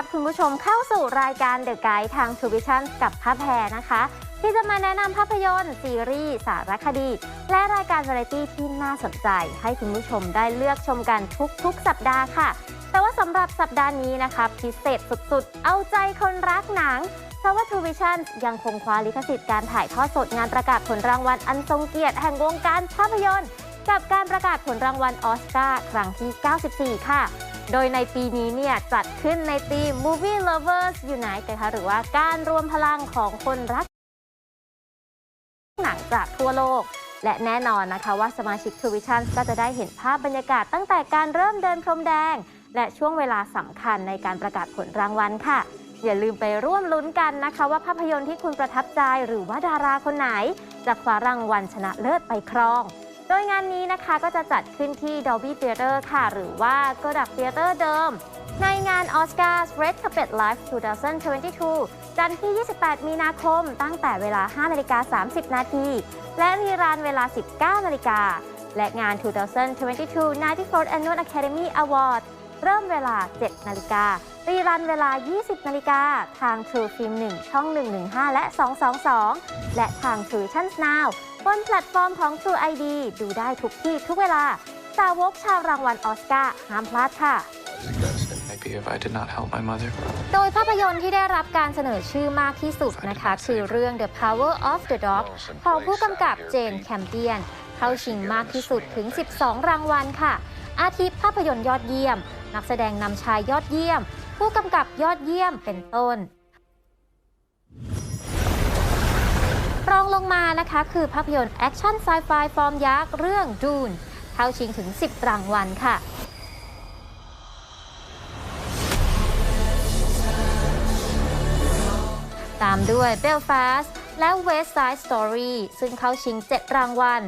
รับคุณผู้ชมเข้าสู่รายการ The Guide ทาง t ู v i s i o n กับภาพแพรนะคะ ที่จะมาแนะนำภาพยนตร์ ซีรีส์ สารคดี และรายการวาไรตี้ที่น่าสนใจ ให้คุณผู้ชมได้เลือกชมกันทุกๆ สัปดาห์ค่ะ แต่ว่าสำหรับสัปดาห์นี้นะคะพิเศษสุดๆ เอาใจคนรักหนังเพราะว่า True Vision ยังคงคว้าลิขสิทธิ์การถ่ายทอดสดงานประกาศผลรางวัลอันทรงเกียรติแห่งวงการภาพยนตร์ กับการประกาศผลรางวัลออสการ์ครั้งที่ 94 ค่ะ โดยในปีนี้เนี่ยจัดขึ้นในธีม Movie Lovers Unite นะคะหรือว่าการรวมพลังของคนรักหนังจากทั่วโลก และแน่นอนนะคะว่าสมาชิก t ู v i s i o n ก็จะได้เห็นภาพบรรยากาศตั้งแต่การเริ่มเดินพรมแดง และช่วงเวลาสำคัญในการประกาศผลรางวัลค่ะ อย่าลืมไปร่วมลุ้นกันนะคะ ว่าภาพยนตร์ที่คุณประทับใจหรือว่าดาราคนไหนจะคว้ารางวัลชนะเลิศไปครอง ดยงานนี้นะคะก็จะจัดขึ้นที่ Dolby Theater ค่ะ หรือว่า Kodak Theater เดิม ในงาน Oscars Red Carpet Live 2022 จันทร์ที่ 28 มีนาคม ตั้งแต่เวลา 5 นาฬิกา 30 นาที และรีรันเวลา 19 นาฬิกา และงาน 2022 94 Annual Academy Award เริ่มเวลา 7 นาฬิกา รีรันเวลา 20 นาฬิกา ทาง True Film 1 ช่อง 115 และ 222 และทาง True Vision Now บนแพลตฟอร์มของ True ID ดูได้ทุกที่ทุกเวลา สาวกชาวรางวัลออสการ์ห้ามพลาดค่ะ Maybe if I did not help my mother. โดยภาพยนตร์ที่ได้รับการเสนอชื่อมากที่สุดนะคะ คือเรื่อง The Power of the Dog ของผู้กำกับเจนแคมเปียน เข้าชิงมากที่สุดถึง 12 รางวัลค่ะ อาทิภาพยนตร์ยอดเยี่ยม นักแสดงนำชายยอดเยี่ยม ผู้กำกับยอดเยี่ยมเป็นต้น รองลงมานะคะคือภาพยนตร์แอคชั่นไซไฟฟอร์มยักษ์เรื่องดูนเข้าชิงถึง 10 รางวัลค่ะตามด้วย Belfast และ West Side Story ซึ่งเข้าชิง 7 รางวัล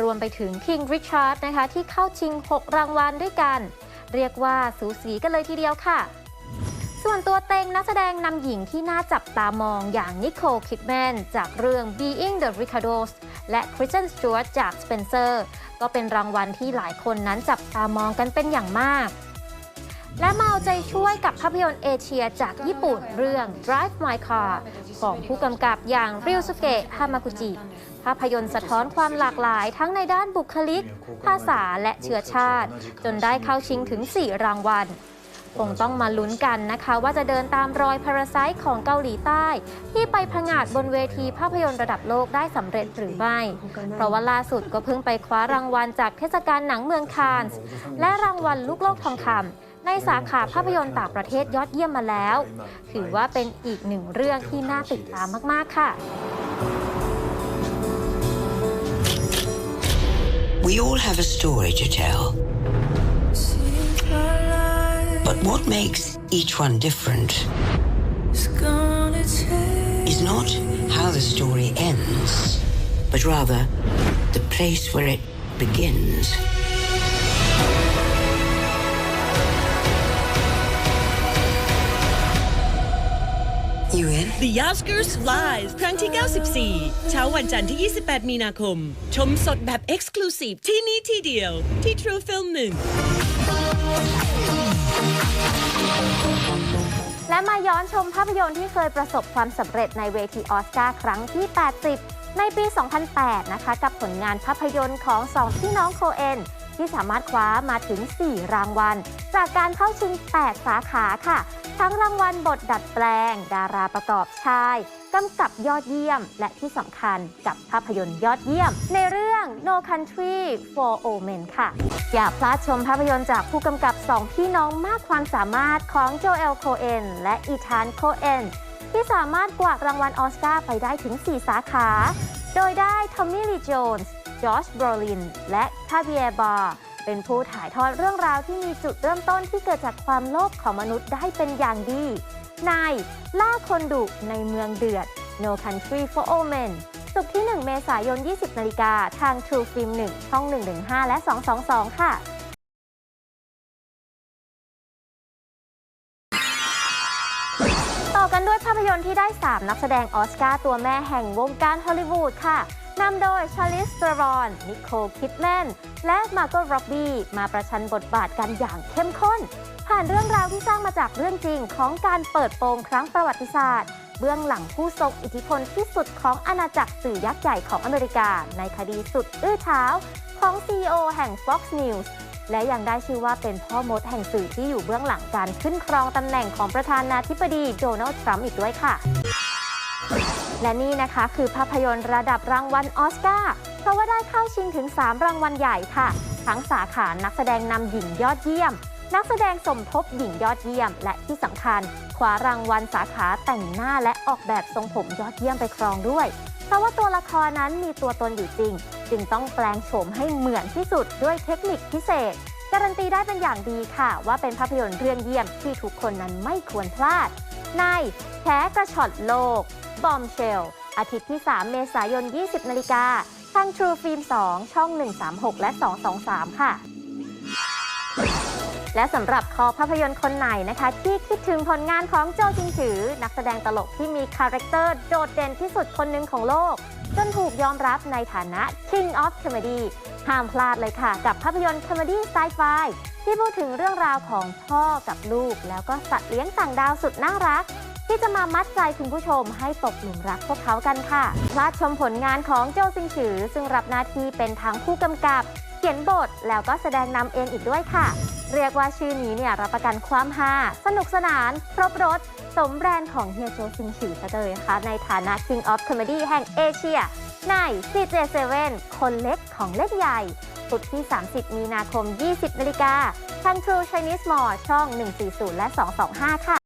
รวมไปถึง King Richard นะคะ ที่เข้าชิง 6 รางวัลด้วยกัน เรียกว่าสูสีกันเลยทีเดียวค่ะ ส่วนตัวเต็งนักแสดงนำหญิงที่น่าจับตามองอย่างนิโคลคิดแมนจากเรื่อง Being the Ricardos และ Kristen Stewart จาก Spencer ก็เป็นรางวัลที่หลายคนนั้นจับตามองกันเป็นอย่างมาก และมาเอาใจช่วยกับภาพยนตร์เอเชียจากญี่ปุ่นเรื่อง Drive My Car ของผู้กำกับอย่างริวสุเกะฮามากุจิภาพยนตร์สะท้อนความหลากหลายทั้งในด้านบุคลิก ภาษาและเชื้อชาติ จนได้เข้าชิงถึง 4 รางวัล คงต้องมาลุ้นกันนะคะว่าจะเดินตามรอย Parasite ของเกาหลีใต้ ที่ไปผงาดบนเวทีภาพยนตร์ระดับโลกได้สำเร็จหรือไม่ เพราะว่าล่าสุดก็เพิ่งไปคว้ารางวัลจากเทศกาลหนังเมืองคานส์และรางวัลลูกโลกทองคำในสาขาภาพยนตร์ต่างประเทศยอดเยี่ยมมาแล้ว ถือว่าเป็นอีกหนึ่งเรื่องที่น่าติดตามมาก ๆ ค่ะ We all have a story to tell. But what makes each one different is not how the story ends, but rather the place where it begins. You in? The Oscars Live ครั้งที่ 94 เช้าวันจันทร์ที่ 28 มีนาคม ชมสดแบบ Exclusive ที่นี่ที่เดียว ที่ True Film 1 มาย้อนชมภาพยนตร์ที่เคยประสบความสำเร็จในเวทีออสการ์ครั้งที่ 80 ในปี 2008 นะคะ กับผลงานภาพยนตร์ของสองพี่น้องโคเอน ที่สามารถคว้ามาถึง 4 รางวัล จากการเข้าชิง 8 สาขาค่ะ ทั้งรางวัลบทดัดแปลง ดาราประกอบชายกำกับยอดเยี่ยม และที่สำคัญกับภาพยนตร์ยอดเยี่ยม ในเรื่อง No Country for Old Men ค่ะ อย่าพลาดชมภาพยนตร์จากผู้กำกับ2พี่น้องมากความสามารถของโจเอลโคเอนและอีธานโคเอนที่สามารถกวาดรางวัลออสการ์ไปได้ถึง 4 สาขา โดยได้ทอมมี่ลีโจนส์ จอชบรลิน และคาเบียบาร์เป็นผู้ถ่ายทอดเรื่องราวที่มีจุดเริ่มต้นที่เกิดจากความโลภของมนุษย์ได้เป็นอย่างดีในล่าคนดุในเมืองเดือด No Country for Old Men ศุกร์ที่ 1 เมษายน 20 นาฬิกา ทาง True Film 1 ช่อง 115 และ 222 ค่ะต่อกันด้วยภาพยนตร์ที่ได้ 3 นักแสดงออสการ์ตัวแม่แห่งวงการฮอลลีวูดค่ะ นำโดยชาลิสตรอน นิโคลคิดแมน และมาโกร็อบบี้มาประชันบทบาทกันอย่างเข้มข้น ผ่านเรื่องราวที่สร้างมาจากเรื่องจริงของการเปิดโปงครั้งประวัติศาสตร์ เบื้องหลังผู้ทรงอิทธิพลที่สุดของอาณาจักรสื่อยักษ์ใหญ่ของอเมริกา ในคดีสุดอื้อเช้าของ CEO แห่ง Fox News และยังได้ชื่อว่าเป็นพ่อมดแห่งสื่อที่อยู่เบื้องหลังการขึ้นครองตำแหน่งของประธานาธิบดีโดนัลด์ทรัมป์อีกด้วยค่ะ และนี่นะคะคือภาพยนตร์ระดับรางวัลออสการ์เพราะว่าได้เข้าชิงถึง 3 รางวัลใหญ่ค่ะ ทั้งสาขานักแสดงนำหญิงยอดเยี่ยม นักแสดงสมทบหญิงยอดเยี่ยม และที่สำคัญคว้ารางวัลสาขาแต่งหน้าและออกแบบทรงผมยอดเยี่ยมไปครองด้วย เพราะว่าตัวละครนั้นมีตัวตนอยู่จริง จึงต้องแปลงโฉมให้เหมือนที่สุดด้วยเทคนิคพิเศษ การันตีได้เป็นอย่างดีค่ะ ว่าเป็นภาพยนตร์เรื่องเยี่ยมที่ทุกคนนั้นไม่ควรพลาด ในแฉกระชอตโลก บอมเชลอาทิตย์ที่ 3 เมษายน 20 นาฬิกาทาง True Film 2 ช่อง 136 และ 223 ค่ะ และสำหรับคอภาพยนตร์คนไหนนะคะ ที่คิดถึงผลงานของโจจิงฉือ นักแสดงตลกที่มีคาแรคเตอร์โดดเด่นที่สุดคนหนึ่งของโลก จนถูกยอมรับในฐานะ King of Comedy ห้ามพลาดเลยค่ะ กับภาพยนตร์คอมเมดี้ไซไฟที่พูดถึงเรื่องราวของพ่อกับลูก แล้วก็สัตว์เลี้ยงต่างดาวสุดน่ารัก ที่จะมามัดใจคุณผู้ชมให้ตกหลุมรักพวกเขากันค่ะ พลาดชมผลงานของโจซิงฉือ ซึ่งรับหน้าที่เป็นทั้งผู้กำกับ เขียนบทแล้วก็แสดงนำเองอีกด้วยค่ะ เรียกว่าชื่อนี้เนี่ยรับประกันความฮาสนุกสนาน ครบรถ สมแบรนด์ของเฮียโจซิงฉือซะเลยนะคะในฐานะ King of Comedy แห่งเอเชียใน CJ7 คนเล็กของเล่นใหญ่พุธที่ 30 มีนาคม 20 นาฬิกาทาง True Chinese Mall ช่อง 140 และ 225 ค่ะ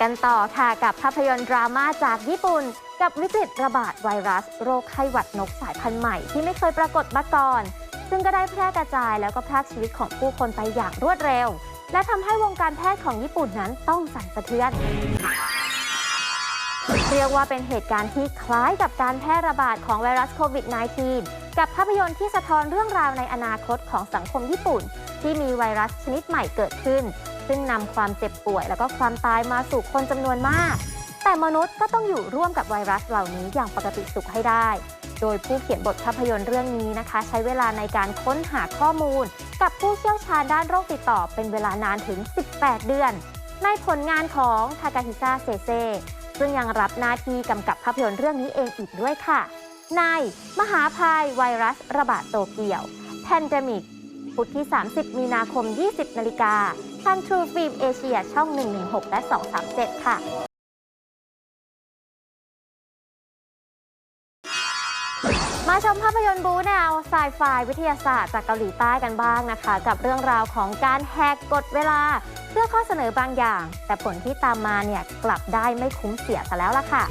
กันต่อค่ะกับภาพยนตร์ดราม่าจากญี่ปุ่น กับวิกฤตระบาดไวรัส โรคไข้หวัดนกสายพันธุ์ใหม่ที่ไม่เคยปรากฏมาก่อน ซึ่งก็ได้แพร่กระจายแล้วก็พรากชีวิตของผู้คนไปอย่างรวดเร็ว และทำให้วงการแพทย์ของญี่ปุ่นนั้นต้องสั่นสะเทือนเรียกว่าเป็นเหตุการณ์ที่คล้ายกับการแพร่ระบาดของไวรัสโควิด -19 กับภาพยนตร์ที่สะท้อนเรื่องราวในอนาคตของสังคมญี่ปุ่น ที่มีไวรัสชนิดใหม่เกิดขึ้น ซึ่งนำความเจ็บป่วย แล้วก็ความตายมาสู่คนจำนวนมาก แต่มนุษย์ก็ต้องอยู่ร่วมกับไวรัสเหล่านี้อย่างปกติสุขให้ได้ โดยผู้เขียนบทภาพยนตร์เรื่องนี้นะคะ ใช้เวลาในการค้นหาข้อมูล กับผู้เชี่ยวชาญด้านโรคติดต่อเป็นเวลานานถึง 18 เดือน ในผลงานของทากาฮิซาเซเซซึ่งยังรับหน้าที่กำกับภาพยนตร์เรื่องนี้เองอีกด้วยค่ะในมหาภัยไวรัสระบาดโตเกียว Pandemic พุธที่ 30 มีนาคม 20 นาฬิกา ทาง True Film Asia ช่อง 116 และ 237 ค่ะมาชมภาพยนตร์บูแนวไซไฟวิทยาศาสตร์จากเกาหลีใต้กันบ้างนะคะ กับเรื่องราวของการแหกกฎเวลา เพื่อข้อเสนอบางอย่าง แต่ผลที่ตามมาเนี่ยกลับได้ไม่คุ้มเสียซะแล้วล่ะค่ะ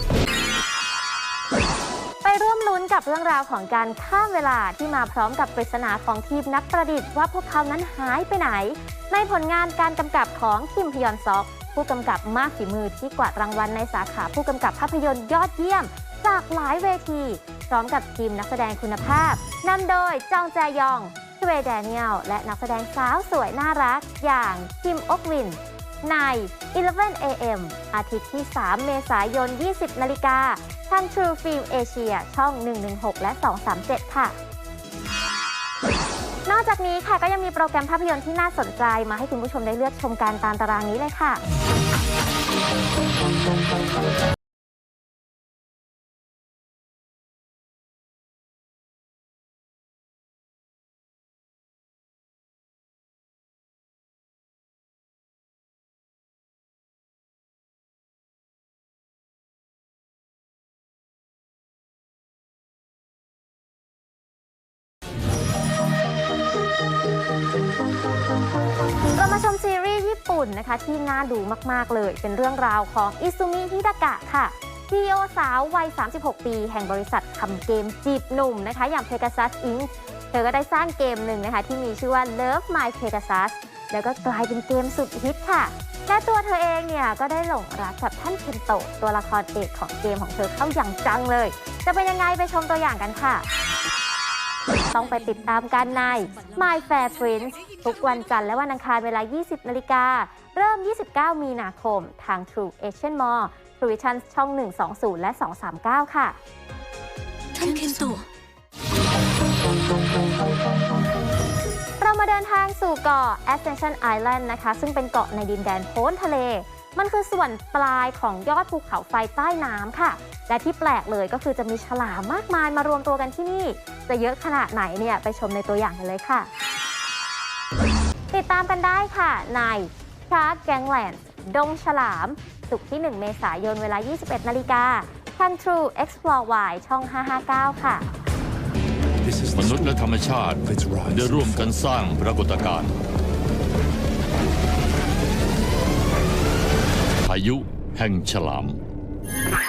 ร่วมลุ้นกับเรื่องราวของการข้ามเวลาที่มาพร้อมกับปริศนาของทีมนักประดิษฐ์ว่าพวกเขานั้นหายไปไหน ในผลงานการกำกับของคิมพยอนซอก ผู้กำกับมากฝีมือที่กวาดรางวัลในสาขาผู้กำกับภาพยนตร์ยอดเยี่ยม จากหลายเวที พร้อมกับทีมนักแสดงคุณภาพนำโดยจองแจยองชเวแดเนียลและนักแสดงสาวสวยน่ารัก อย่างคิมอกวิน ใน 11 AM อาทิตย์ที่ 3 เมษายน 20 นาฬิกา ทาง True Film Asia ช่อง 116 และ 237 ค่ะ นอกจากนี้ค่ะก็ยังมีโปรแกรมภาพยนตร์ที่น่าสนใจมาให้คุณผู้ชมได้เลือกชมการตามตารางนี้เลยค่ะ ญี่ปุ่นนะคะ ที่น่าดูมาก ๆ เลย เป็นเรื่องราวของอิซุมิฮิดากะค่ะซีโอสาววัย 36 ปี แห่งบริษัททำเกมจีบหนุ่มนะคะ อย่าง Pegasus Inc. เธอก็ได้สร้างเกมหนึ่งนะคะ ที่มีชื่อว่า Love My Pegasus แล้วก็กลายเป็นเกมสุดฮิตค่ะ และตัวเธอเองเนี่ย ก็ได้หลงรักกับท่านเคนโตะตัวละครเอกของเกมของเธอเข้าอย่างจังเลย จะเป็นยังไงไปชมตัวอย่างกันค่ะ ต้องไปติดตามกันใน My Fair Prince ทุกวันจันทร์และวันอังคารเวลา 20 นาฬิกา เริ่ม 29 มีนาคม ทาง True Asian Mall True Vision ช่อง 120 และ 239 ค่ะ ท่านเคนโตะเรามาเดินทางสู่เกาะ Ascension Island นะคะ ซึ่งเป็นเกาะในดินแดนโพ้นทะเล มันคือส่วนปลายของยอดภูเขาไฟใต้น้ำค่ะ และที่แปลกเลยก็คือจะมีฉลามมากมายมารวมตัวกันที่นี่ จะเยอะขนาดไหนเนี่ย ไปชมในตัวอย่างกันเลยค่ะ ติดตามกันได้ค่ะในชาร์ g แกงแลนด์ดงฉลาม สุกร์ที่ 1 เมษายนเวลา 21 นาฬิกาทาง True Explore Y ช่อง 559 ค่ะ มนุษย์และธรรมชาติ ได้ร่วมกันสร้างปรากฏการณ์พายุแห่งฉลามเรามาดู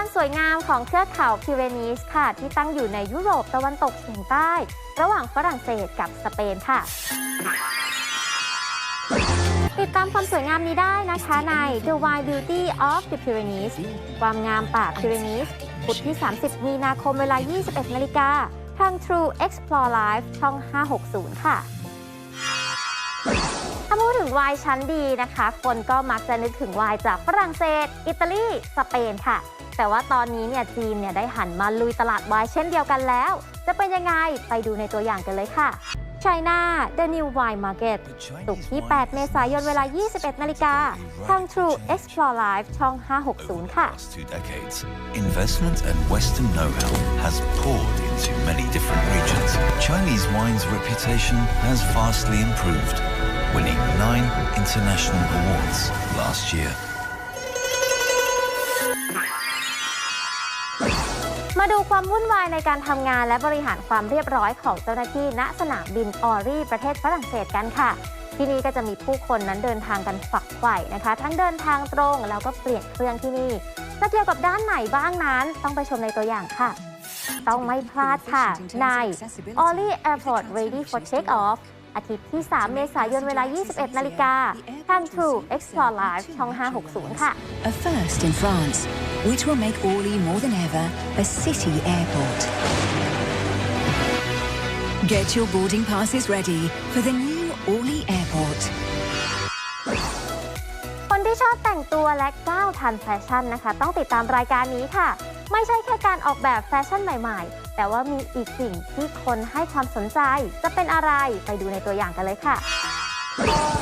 ความสวยงามของเทือกเขาพิเรนีสค่ะ ที่ตั้งอยู่ในยุโรปตะวันตกเฉียงใต้ ระหว่างฝรั่งเศสกับสเปนค่ะ ติดตามความสวยงามนี้ได้นะคะใน The Wild Beauty of the Pyrenees ความงามป่าพิเรนีสพุธที่ 30 มีนาคมเวลา 21 นาฬิกาทาง True Explore Live ช่อง 560 ค่ะถ้าพูดถึงวน์ชั้นดีนะคะ คนก็มักจะนึกถึงวน์จากฝรั่งเศส อิตาลี สเปนค่ะ แต่ว่าตอนนี้เนี่ยจีนเนี่ยได้หันมาลุยตลาดวน์เช่นเดียวกันแล้ว จะเป็นยังไงไปดูในตัวอย่างกันเลยค่ะ China The New Wine Market สุกร์ที่ 8 เมษายนเวลา 21 นาฬิกา ทาง True Explore Live ช่อง 560 ค่ะ investment and Western know-how has poured into many different regions. Chinese wine's reputation has vastly improved, winning nine international awards last year. ดูความวุ่นวายในการทำงานและบริหารความเรียบร้อยของเจ้าหน้าที่ณสนามบินออรีประเทศฝรั่งเศสกันค่ะ ที่นี่ก็จะมีผู้คนนั้นเดินทางกันฝักใฝ่นะคะ ทั้งเดินทางตรงแล้วก็เปลี่ยนเครื่องที่นี่จะเกี่ยวกับด้านไหนบ้างนั้น ต้องไปชมในตัวอย่างค่ะ ต้องไม่พลาดค่ะใน o l l y Airport Ready for Take Off อาทิตย์ที่ 3 เมษายนเวลา 21 นาฬิกาทาง True Explore Live ช่อง 560 ค่ะ A first in France, which will make Orly more than ever a city airport. Get your boarding passes ready for the new Orly Airport. คนที่ชอบแต่งตัวและก้าวทันแฟชั่นนะคะ ต้องติดตามรายการนี้ค่ะ ไม่ใช่แค่การออกแบบแฟชั่นใหม่ๆ แต่ว่ามีอีกสิ่งที่คนให้ความสนใจ จะเป็นอะไรไปดูในตัวอย่างกันเลยค่ะ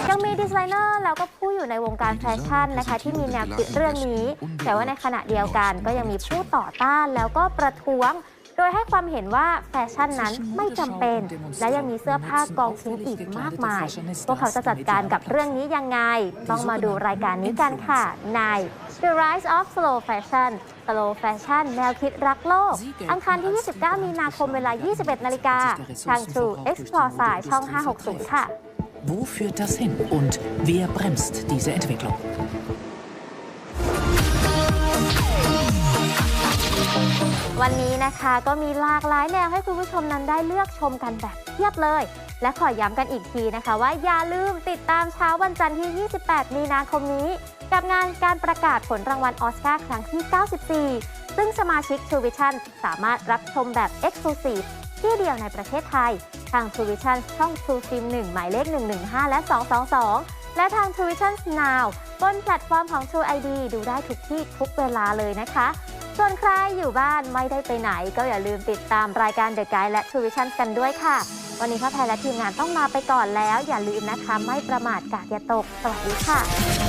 ยังมีดีไซเนอร์แล้วก็ผู้อยู่ในวงการแฟชั่นนะคะ ที่มีแนวคิดเรื่องนี้ แต่ว่าในขณะเดียวกันก็ยังมีผู้ต่อต้านแล้วก็ประท้วง โดยให้ความเห็นว่าแฟชั่นนั้นไม่จำเป็น และยังมีเสื้อผ้ากองชิ้นอีกมากมาย พวกเขาจะจัดการกับเรื่องนี้ยังไง ต้องมาดูรายการนี้กันค่ะ ใน The Rise of Slow Fashion Slow Fashion แนวคิดรักโลก อังคารที่ 29 มีนาคมเวลา 21 นาฬิกา ทาง True Explore สายช่อง 560 ค่ะ Wo führt das hin und wer bremst diese Entwicklung? วันนี้นะคะก็มีหลากหลายแนวให้คุณผู้ชมนั้นได้เลือกชมกันแบบเทียบเลย และขอย้ำกันอีกทีนะคะ ว่าอย่าลืมติดตามเช้าวันจันทร์ที่ 28 มีนาคมนี้ กับงานการประกาศผลรางวัลออสการ์ครั้งที่ 94 ซึ่งสมาชิก True Vision สามารถรับชมแบบ Exclusive ที่เดียวในประเทศไทย ทาง True Vision ช่อง True Film 1 หมายเลข 115 และ 222 และทาง True Vision Now บนแพลตฟอร์มของ True ID ดูได้ทุกที่ทุกเวลาเลยนะคะ ส่วนใครอยู่บ้านไม่ได้ไปไหน ก็อย่าลืมติดตามรายการ The Guide และ t ูวิชั่นกันด้วยค่ะ วันนี้พ่อแพรและทีมงานต้องลาไปก่อนแล้ว อย่าลืมนะคะ ไม่ประมาทกาดอย่าตก สวัสดีค่ะ